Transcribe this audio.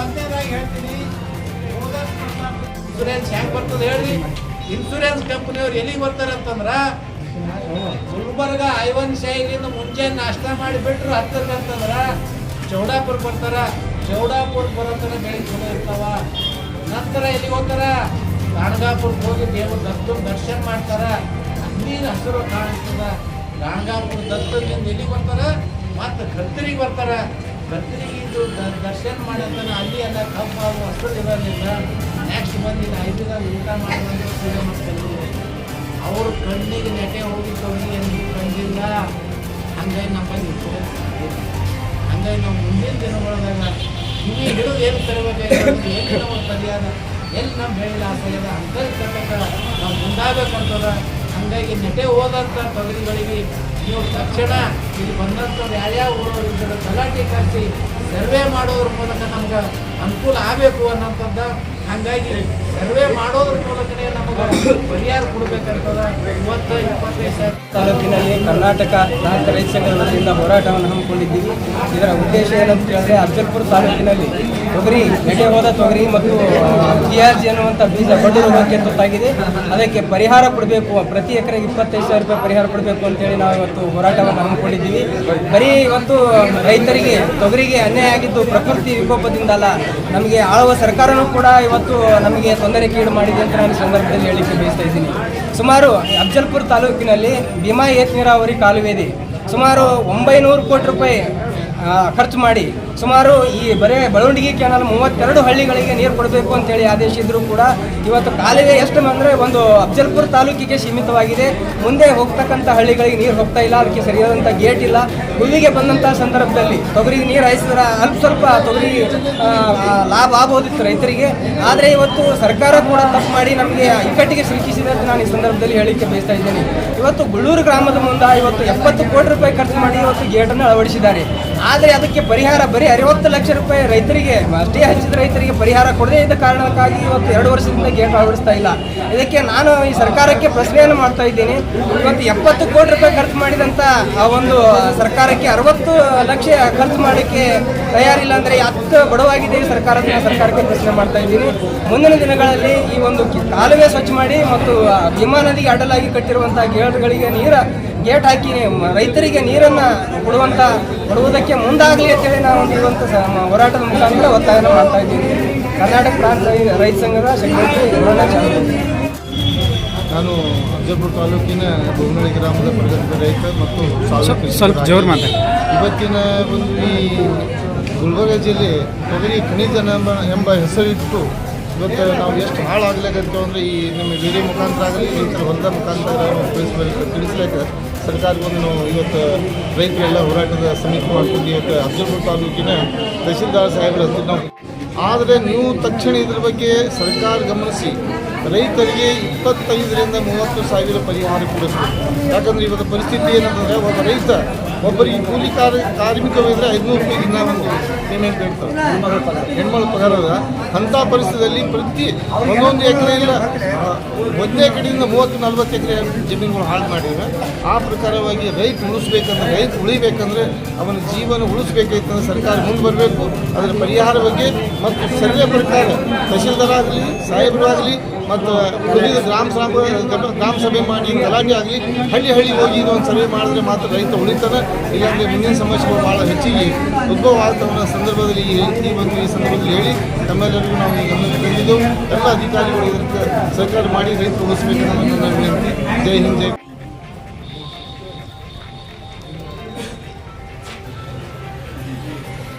ಒಂದೇದಾಗಿ ಹೇಳ್ತೀನಿ ಇನ್ಸೂರೆನ್ಸ್ ಹೆಂಗ್ ಬರ್ತದೆ ಹೇಳ್ರಿ ಇನ್ಸೂರೆನ್ಸ್ ಕಂಪ್ನಿಯವ್ರು ಎಲ್ಲಿಗೆ ಬರ್ತಾರೆ ಅಂತಂದ್ರ, ಗುಲ್ಬರ್ಗ ಐವನ್ ಶಾಹಿಲಿಂದ ಮುಂಚೆ ನಾಷ್ಟ ಮಾಡಿ ಬಿಟ್ರು ಹತ್ತಕ್ಕೆ ಅಂತಂದ್ರ, ಚೌಡಾಪುರ ಬರ್ತಾರ. ಚೌಡಾಪುರ ಬರೋತನ ಬೆಳೆ ಚಲೋ ಇರ್ತಾವ. ನಂತರ ಎಲ್ಲಿಗೆ ಹೋಗ್ತಾರ? ಗಾಣಗಾಪುರಕ್ಕೆ ಹೋಗಿ ದೇವ್ರ ದತ್ತು ದರ್ಶನ ಮಾಡ್ತಾರ. ಅಲ್ಲಿ ಹಸಿರು ಕಾಣಿಸ್ತದ. ಗಾಣಗಾಪುರ ದತ್ತದಿಂದ ಎಲ್ಲಿಗೆ ಬರ್ತಾರ? ಮತ್ತೆ ಕರ್ತರಿಗೆ ಬರ್ತಾರೆ. ಕರ್ತರಿಗಿದು ದರ್ಶನ ಮಾಡಂತಾನ ಅಲ್ಲಿ ಎಲ್ಲ ಕಬ್ಬು ಇರಲಿಲ್ಲ ಇರೋದ್ರಿಂದ ನೆಕ್ಸ್ಟ್ ಬಂದಿನ ಐದು ದಿನ ಊಟ ಮಾಡುವಂತೆ ಪೂಜೆ ಮಾಡ್ತಾರೆ ಅವ್ರ ಕಣ್ಣಿಗೆ ನೆಟೆ ಹೋಗಿ ಎಂದು ಕಂಡಿಲ್ಲ ಹಂಗಾಗಿ ನಮ್ಮ ಆಗಿಲ್ಲ. ಹಂಗಾಗಿ ನಾವು ಮುಂದಿನ ದಿನಗಳದಾಗ ನೀವು ಹಿಡಿದು ಏನು ತರಬೇಕು, ಏನು ನಮ್ಮ ಪರಿಹಾರ ಎಲ್ಲಿ ನಮ್ಮ ಹೇಳಿಲ್ಲ ಆಸೆ ಆಗ್ಯದ ಅಂತ ನಾವು ಮುಂದಾಗಬೇಕಂತದ ಹಂಗಾಗಿ ನೆಟೆ ಹೋದಂಥ ತೊಗರಿಗಳಿಗೆ ನೀವು ತಕ್ಷಣ ಇಲ್ಲಿ ಬಂದಂಥವ್ರು ಯಾರ್ಯಾವ ಊರವ್ರು ಇದ್ದಾರೆ ತಲಾಟೆ ಕರೆಸಿ ಸರ್ವೆ ಮಾಡೋದ್ರ ಮೂಲಕ ನಮ್ಗೆ ಅನುಕೂಲ ಆಗಬೇಕು ಅನ್ನೋಂಥದ್ದು ಹಂಗಾಗಿ ಸರ್ವೆ ಮಾಡೋದ್ರ ಮೂಲಕನೇ ನಮಗೆ ಪರಿಹಾರ ಕೊಡಬೇಕಂತದ ಇವತ್ತು ಇಪ್ಪತ್ತೈದು ತಾಲೂಕಿನಲ್ಲಿ ಕರ್ನಾಟಕ ಸಹಕಾರ ರೈತ ಸಂಘದ ವತಿಯಿಂದ ಹೋರಾಟವನ್ನು ಹಮ್ಮಿಕೊಂಡಿದ್ದೀವಿ. ಇದರ ಉದ್ದೇಶ ಏನಂತ ಹೇಳಿದ್ರೆ ಅಫಜಲ್ಪುರ ತಾಲೂಕಿನಲ್ಲಿ ತೊಗರಿ ಎಡೆ ಹೋದ ತೊಗರಿ ಮತ್ತು ಜಿಯಾರ್ಜಿ ಅನ್ನುವಂಥ ಬೀಜ ಬಡ್ಡಿ ರೋಗಕ್ಕೆ ತುತ್ತಾಗಿದೆ. ಅದಕ್ಕೆ ಪರಿಹಾರ ಕೊಡಬೇಕು, ಪ್ರತಿ ಎಕರೆಗೆ ಇಪ್ಪತ್ತೈದು ಸಾವಿರ ರೂಪಾಯಿ ಪರಿಹಾರ ಕೊಡಬೇಕು ಅಂತೇಳಿ ನಾವು ಇವತ್ತು ಹೋರಾಟವನ್ನು ಹಮ್ಮಿಕೊಂಡಿದ್ದೀವಿ. ಬರೀ ಇವತ್ತು ರೈತರಿಗೆ, ತೊಗರಿಗೆ ಅನ್ಯಾಯ ಆಗಿದ್ದು ಪ್ರಕೃತಿ ವಿಕೋಪದಿಂದ ಅಲ್ಲ, ನಮಗೆ ಆಳುವ ಸರ್ಕಾರನೂ ಕೂಡ ಇವತ್ತು ನಮಗೆ ತೊಂದರೆ ಕೀಡು ಮಾಡಿದೆ ಅಂತ ನಾನು ಸಂದರ್ಭದಲ್ಲಿ ಹೇಳಲಿಕ್ಕೆ ಬಯಸ್ತಾ ಇದ್ದೀನಿ. ಸುಮಾರು ಅಫಜಲ್ಪುರ ತಾಲೂಕಿನಲ್ಲಿ ಭೀಮಾ ಏತ್ ನೀರಾವರಿ ಕಾಲುವೆ ಇದೆ. ಸುಮಾರು ಒಂಬೈನೂರು ಕೋಟಿ ರೂಪಾಯಿ ಖರ್ಚು ಮಾಡಿ ಸುಮಾರು ಈ ಬರೇ ಬೆಳವಣಿಗೆ ಕ್ಯಾನಲ್ ಮೂವತ್ತೆರಡು ಹಳ್ಳಿಗಳಿಗೆ ನೀರು ಕೊಡಬೇಕು ಅಂತೇಳಿ ಆದೇಶಿದ್ರು ಕೂಡ ಇವತ್ತು ಕಾಲುವೆ ಎಷ್ಟು ಅಂದರೆ ಒಂದು ಅಫಜಲ್ಪುರ ತಾಲೂಕಿಗೆ ಸೀಮಿತವಾಗಿದೆ. ಮುಂದೆ ಹೋಗ್ತಕ್ಕಂಥ ಹಳ್ಳಿಗಳಿಗೆ ನೀರು ಹೋಗ್ತಾ ಇಲ್ಲ ಅದಕ್ಕೆ ಸರಿಯಾದಂಥ ಗೇಟ್ ಇಲ್ಲ. ಹುಲ್ಲಿಗೆ ಬಂದಂಥ ಸಂದರ್ಭದಲ್ಲಿ ತೊಗರಿಗೆ ನೀರು ಹಾಯಿಸಿದ್ರೆ ಅಲ್ಪ ಸ್ವಲ್ಪ ತೊಗರಿ ಆ, ಆ, ಲಾಭ ಆಗ್ಬೋದಿತ್ತು ರೈತರಿಗೆ. ಆದರೆ ಇವತ್ತು ಸರ್ಕಾರ ಕೂಡ ತಪ್ಪು ಮಾಡಿ ನಮಗೆ ಇಕ್ಕಟ್ಟಿಗೆ ಸಿಲುಕಿಸಿದೆ ಅಂತ ನಾನು ಈ ಸಂದರ್ಭದಲ್ಲಿ ಹೇಳಿಕೆ ಬಯಸ್ತಾ ಇದ್ದೇನೆ. ಇವತ್ತು ಗುಳ್ಳೂರು ಗ್ರಾಮದ ಮುಂದೆ ಇವತ್ತು ಎಪ್ಪತ್ತು ಕೋಟಿ ರೂಪಾಯಿ ಖರ್ಚು ಮಾಡಿ ಇವತ್ತು ಗೇಟನ್ನು ಅಳವಡಿಸಿದ್ದಾರೆ. ಆದರೆ ಅದಕ್ಕೆ ಪರಿಹಾರ ಬರೀ ಅರವತ್ತು ಲಕ್ಷ ರೂಪಾಯಿ ರೈತರಿಗೆ ಅಷ್ಟೇ ಹಚ್ಚಿದ ರೈತರಿಗೆ ಪರಿಹಾರ ಕೊಡದೇ ಇದ್ದ ಕಾರಣಕ್ಕಾಗಿ ಇವತ್ತು ಎರಡು ವರ್ಷದಿಂದ ಗೇಟ್ ಅಳವಡಿಸ್ತಾ ಇಲ್ಲ. ಇದಕ್ಕೆ ನಾನು ಈ ಸರ್ಕಾರಕ್ಕೆ ಪ್ರಶ್ನೆಯನ್ನು ಮಾಡ್ತಾ ಇದ್ದೀನಿ. ಇವತ್ತು ಎಪ್ಪತ್ತು ಕೋಟಿ ರೂಪಾಯಿ ಖರ್ಚು ಮಾಡಿದಂಥ ಆ ಒಂದು ಸರ್ಕಾರಕ್ಕೆ ಅರವತ್ತು ಲಕ್ಷ ಖರ್ಚು ಮಾಡಲಿಕ್ಕೆ ತಯಾರಿಲ್ಲ ಅಂದರೆ ಹತ್ತು ಬಡವಾಗಿದೆ ಸರ್ಕಾರದ ಸರ್ಕಾರಕ್ಕೆ ಪ್ರಶ್ನೆ ಮಾಡ್ತಾ ಇದ್ದೀನಿ. ಮುಂದಿನ ದಿನಗಳಲ್ಲಿ ಈ ಒಂದು ಕಾಲುವೆ ಸ್ವಚ್ಛ ಮಾಡಿ ಮತ್ತು ಭೀಮಾ ನದಿಗೆ ಅಡ್ಡಲಾಗಿ ಕಟ್ಟಿರುವಂತಹ ಗೇಟ್ಗಳಿಗೆ ನೀರ ಗೇಟ್ ಹಾಕಿ ರೈತರಿಗೆ ನೀರನ್ನು ಕೊಡುವಂಥ ಕೊಡುವುದಕ್ಕೆ ಮುಂದಾಗಲಿ ಅಂತೇಳಿ ನಾವು ಒಂದು ಇರುವಂಥ ಹೋರಾಟದ ಮುಖಾಂತರ ಒತ್ತಾಯನ ಮಾಡ್ತಾ ಇದ್ದೀನಿ ಕರ್ನಾಟಕ ಪ್ರಾಂತ ರೈತ ಸಂಘದ ಸೆಕ್ರೆಟರಿ ನಾನು ಅಜ್ಜಪುರ ತಾಲೂಕಿನ ಬೊಮ್ಮನಹಳ್ಳಿ ಗ್ರಾಮದ ಪ್ರಗತಿಪರ ರೈತ ಮತ್ತು ಸ್ವಲ್ಪ ಜೋರು ಮಾತಾಡಿ. ಇವತ್ತಿನ ಒಂದು ಈ ಗುಲ್ಬರ್ಗ ಜಿಲ್ಲೆ ತೊಗರಿ ಖನಿಜ ಎಂಬ ಎಂಬ ಹೆಸರಿಟ್ಟು ಇವತ್ತು ನಾವು ಎಷ್ಟು ಹಾಳಾಗ್ಲೇ ಅಂದರೆ ಈ ನಮ್ಮ ಬೇರೆ ಮುಖಾಂತರ ಆಗಲಿ ರೈತರ ಹೊಲದ ಮುಖಾಂತರ ನಾವು ತಿಳಿಸ್ಬೇಕು ತಿಳಿಸ್ಲಿಕ್ಕೆ ಸರ್ಕಾರಗೊಂದು ನಾವು ಇವತ್ತು ರೈತರೆಲ್ಲ ಹೋರಾಟದ ಸಮೀಪ ಮಾಡ್ಕೊಂಡು ಇವತ್ತು ಅಫಜಲ್ಪುರ ತಾಲೂಕಿನ ತಹಸೀಲ್ದಾರ್ ಸಾಹೇಬರ ಹತ್ರ ನಾವು ಆದರೆ ನೀವು ತಕ್ಷಣ ಇದ್ರ ಬಗ್ಗೆ ಸರ್ಕಾರ ಗಮನಿಸಿ, ರೈತರಿಗೆ ಇಪ್ಪತ್ತೈದರಿಂದ ಮೂವತ್ತು ಸಾವಿರ ಪರಿಹಾರ ಕೊಡಿಸ್ಬೇಕು. ಯಾಕಂದ್ರೆ ಇವತ್ತು ಪರಿಸ್ಥಿತಿ ಏನಂತಂದರೆ, ಒಬ್ಬ ರೈತ ಒಬ್ಬರಿಗೆ ಕೂಲಿ ಕಾರ್ಮಿಕರು ಕಾರ್ಮಿಕವಿದ್ರೆ ಐದುನೂರು ರೂಪಾಯಿ ದಿನ ಒಂದು ಪೇಮೆಂಟ್ ಇರ್ತದೆ ಹೆಣ್ಮಕ್ಳು ಪಗಾರ. ಅಂಥ ಪರಿಸ್ಥಿತಿಯಲ್ಲಿ ಪ್ರತಿ ಒಂದೊಂದು ಎಕರೆ ಇಲ್ಲ ಆ, ಒಂದೇ ಕಡೆಯಿಂದ ಮೂವತ್ತು ನಲ್ವತ್ತು ಎಕರೆ ಜಮೀನುಗಳು ಹಾಳು ಮಾಡಿದ್ರೆ ಆ ಪ್ರಕಾರವಾಗಿ ರೈತ ಉಳಿಸ್ಬೇಕಂದ್ರೆ ರೈತ ಉಳಿಬೇಕಂದ್ರೆ ಅವನ ಜೀವನ ಉಳಿಸ್ಬೇಕಾಯ್ತಂದ್ರೆ ಸರ್ಕಾರ ಮುಂದೆ ಬರಬೇಕು. ಅದರ ಪರಿಹಾರ ಬಗ್ಗೆ ಮತ್ತು ಸರ್ವೆ ಪ್ರಕಾರ ತಹಶೀಲ್ದಾರ್ ಆಗಲಿ ಸಾಹೇಬರಾಗಲಿ ಮತ್ತು ಗ್ರಾಮ ಸಭೆ ಗ್ರಾಮ ಸಭೆ ಮಾಡಿ ಗಲಾಟೆ ಆಗಲಿ ಹಳ್ಳಿ ಹಳ್ಳಿ ಹೋಗಿ ಇದೊಂದು ಸರ್ವೆ ಮಾಡಿದ್ರೆ ಮಾತ್ರ ರೈತ ಉಳಿತಾನೆ. ಇಲ್ಲಾಂದರೆ ಮುಂದಿನ ಸಮಸ್ಯೆಗಳು ಭಾಳ ಹೆಚ್ಚಿಗೆ ಉದ್ಭವ ಆಗ್ತವನ ಸಂದರ್ಭದಲ್ಲಿ ಈ ಒಂದು ಈ ಸಂದರ್ಭದಲ್ಲಿ ಹೇಳಿ ತಮ್ಮೆಲ್ಲರಿಗೂ ನಾವು ಗಮನಕ್ಕೆ ತಂದಿದ್ದೆವು. ಎಲ್ಲ ಅಧಿಕಾರಿಗಳು ಇದಕ್ಕೆ ಸರ್ಕಾರ ಮಾಡಿ ರೈತರು ಉಳಿಸ್ಬೇಕು ನನ್ನ ವಿನಂತಿ ಜೈ ಹಿಂದ್, ಜೈ